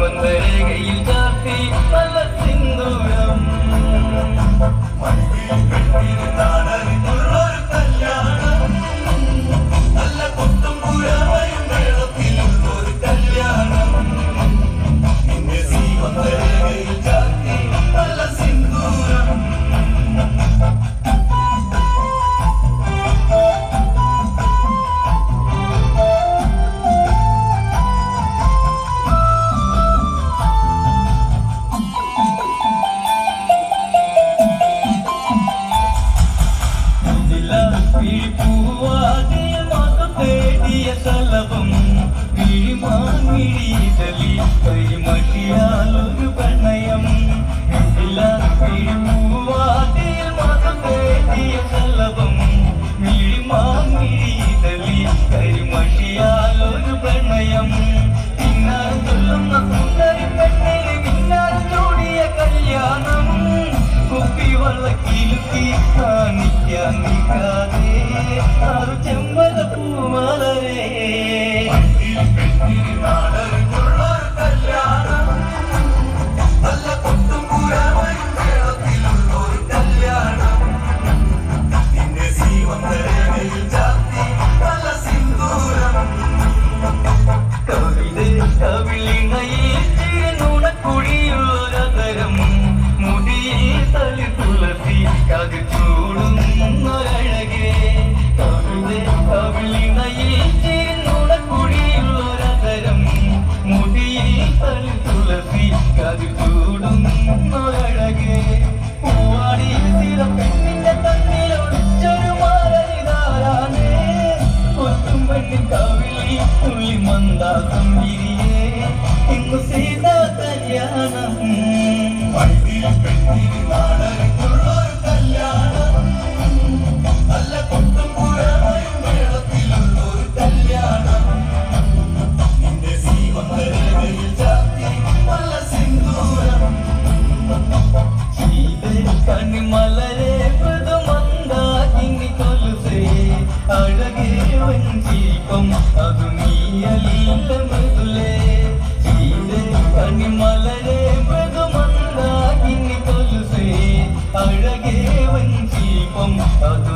but they വിഴിമാങ്ങിഴിതലി കരിമഷിയാലൊരു പ്രണയം മതം കല്യാണം കുപ്പി വള്ളക്കിലുക്കി വഞ്ചീപം അതു നീയലില്ല മൃദുലേ ചീതെ കണിമലരെ മൃദുമന്ദാകിനി കൊലുസേ അഴകേ വഞ്ചീപം അതു